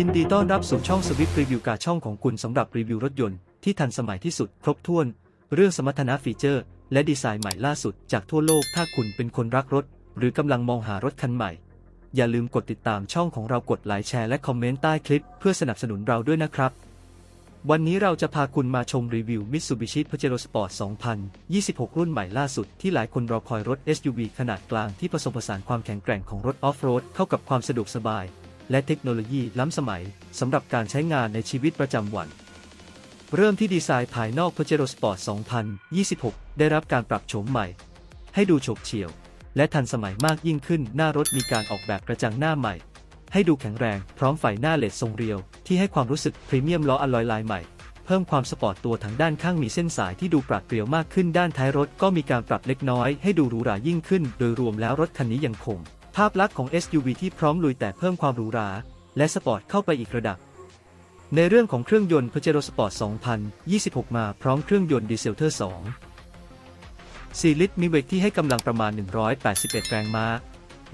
ยินดีต้อนรับสู่ช่องสวิตรีวิวการช่องของคุณสำหรับรีวิวรถยนต์ที่ทันสมัยที่สุดครบถ้วน เรื่องสมรรถนะฟีเจอร์ และดีไซน์ใหม่ล่าสุดจากทั่วโลกถ้าคุณเป็นคนรักรถ หรือกำลังมองหารถคันใหม่ อย่าลืมกดติดตามช่องของเรากดไลค์แชร์และคอมเมนต์ใต้คลิปเพื่อสนับสนุนเราด้วยนะครับ วันนี้เราจะพาคุณมาชมรีวิว Mitsubishi Pajero Sport 2026 รุ่นใหม่ล่าสุดที่หลายคนรอคอยรถ SUV ขนาดกลางที่ผสมผสานความแข็งแกร่งของรถออฟโรดเข้ากับความสะดวกสบาย และเทคโนโลยีล้ำสมัยสำหรับการใช้งานในชีวิตประจำวัน เริ่มที่ดีไซน์ภายนอก Pajero Sport 2026 ได้รับการปรับโฉมใหม่ ให้ดูโฉบเฉี่ยว และทันสมัยมากยิ่งขึ้นหน้ารถมีการออกแบบกระจังหน้าใหม่ ให้ดูแข็งแรงพร้อมไฟหน้าเลดทรงเรียว ที่ให้ความรู้สึกพรีเมียมล้ออลลอยลายใหม่เพิ่มความสปอร์ตตัวถังด้านข้างมีเส้นสายที่ดูปราดเปรียวมากขึ้นด้านท้ายรถก็มีการปรับเล็กน้อยให้ดูหรูหรายิ่งขึ้น โดยรวมแล้วรถคันนี้ยังคง ภาพลักษณ์ของ SUV ที่พร้อมลุยแต่เพิ่มความหรูหรา และสปอร์ตเข้าไปอีกระดับ ในเรื่องของเครื่องยนต์ Pajero Sport 2026 มาพร้อมเครื่องยนต์ดีเซลเทอร์ 2 4 ลิตร มีเวทที่ให้กำลังประมาณ 181 แรงม้า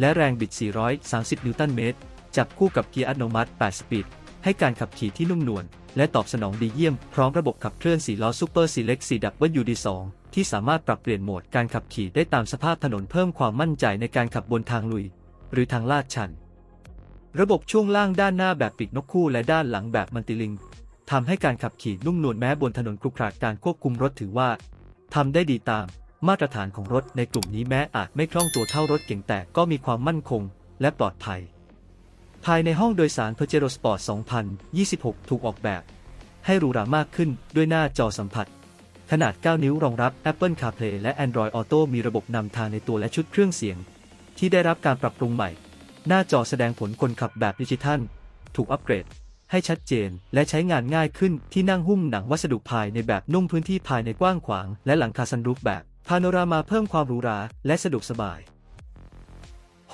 และแรงบิด 430 นิวตันเมตร จับคู่กับเกียร์อัตโนมัติ 8 สปีด ให้การขับขี่ที่นุ่มนวลและตอบสนองดีเยี่ยม พร้อมระบบขับเคลื่อน4ล้อ Super Select 4WD2 ที่สามารถปรับเปลี่ยนโหมดการขับขี่ได้ตามสภาพถนนเพิ่มความมั่นใจในการขับบนทางลุย หรือทางลาดชัน ระบบช่วงล่างด้านหน้าแบบปีกนกคู่และด้านหลังแบบมันติลิงทำให้การขับขี่นุ่มนวลแม้บนถนนครุขระการควบคุมรถถือว่าทำได้ดีตามมาตรฐานของรถในกลุ่มนี้แม้อาจไม่คล่องตัวเท่ารถเก่งแต่ก็มีความมั่นคงและปลอดภัย ภายในห้องโดยสาร Pajero Sport 2026 ถูกออกแบบ ให้หรูหรามากขึ้นด้วยหน้าจอสัมผัส ขนาด 9 นิ้วรองรับ Apple CarPlay และ Android Auto มีระบบนำทางในตัวและชุดเครื่องเสียง ที่ได้รับการปรับปรุงใหม่ หน้าจอแสดงผลคนขับแบบดิจิทัล ถูกอัปเกรด ให้ชัดเจน และใช้งานง่ายขึ้นที่นั่งหุ้มหนังวัสดุภายในแบบนุ่มพื้นที่ภายในกว้างขวาง และหลังคาซันรูฟแบบพาโนรามาเพิ่มความหรูหราและสะดวกสบาย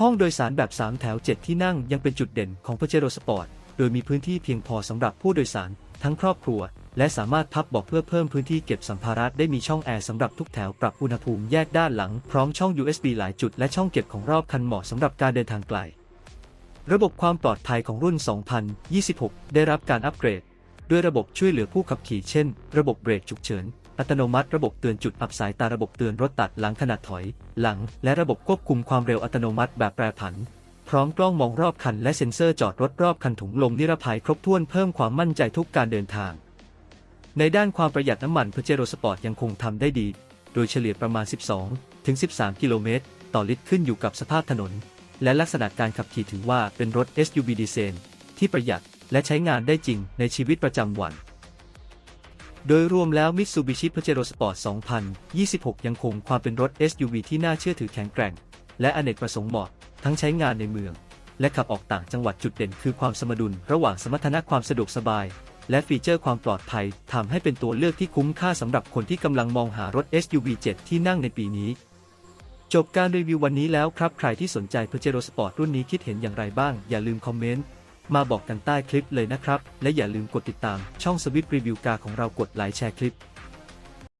ห้องโดยสารแบบ 3 แถว 7 ที่นั่งยังเป็นจุดเด่นของ Pajero Sport โดยมีพื้นที่เพียงพอสำหรับผู้โดยสาร ทั้งครอบครัว และสามารถพับเบาะเพื่อเพิ่มพื้นที่เก็บสัมภาระได้มีช่องแอร์สำหรับทุกแถวปรับอุณหภูมิแยกด้านหลังพร้อมช่อง USB หลายจุดและช่องเก็บของรอบคันเหมาะสำหรับการเดินทางไกล ระบบความปลอดภัยของรุ่น 2026 ได้รับการอัปเกรด ด้วยระบบช่วยเหลือผู้ขับขี่เช่น ระบบเบรกฉุกเฉินอัตโนมัติระบบเตือนจุดอับสายตาระบบเตือนรถตัดหลังขณะถอย หลัง และระบบควบคุมความเร็วอัตโนมัติแบบแปรผัน พร้อมกล้องมองรอบคันและเซ็นเซอร์จอดรถรอบคันถุงลมนิรภัยครบถ้วนเพิ่มความมั่นใจทุกการเดินทาง ในด้านความประหยัดน้ำมัน Pajero Sport ยังคงทำได้ดี โดยเฉลี่ยประมาณ 12 ถึง 13 กิโลเมตร ต่อลิตรขึ้นอยู่กับสภาพถนน และลักษณะการขับขี่ถือว่าเป็นรถ SUV ดีเซลที่ประหยัดและใช้งานได้จริงในชีวิตประจำวัน โดยรวมแล้ว Mitsubishi Pajero Sport 2026 ยังคงความเป็นรถ SUV ที่น่าเชื่อถือแข็งแกร่ง และอเนกประสงค์เหมาะ ทั้งใช้งานในเมือง และขับออกต่างจังหวัดจุดเด่นคือความสมดุล ระหว่างสมรรถนะความสะดวกสบาย และฟีเจอร์ความปลอดภัยทำให้เป็นตัวเลือกที่คุ้มค่าสำหรับคนที่กำลังมองหารถ SUV 7 ที่นั่งในปีนี้ จบการรีวิววันนี้แล้วครับใครที่สนใจ Pajero Sport รุ่นนี้คิดเห็นอย่างไรบ้าง อย่าลืมคอมเมนต์มาบอกกันใต้คลิปเลยนะครับ และอย่าลืมกดติดตามช่องสวิตรีวิวกาของเรากดไลค์แชร์คลิป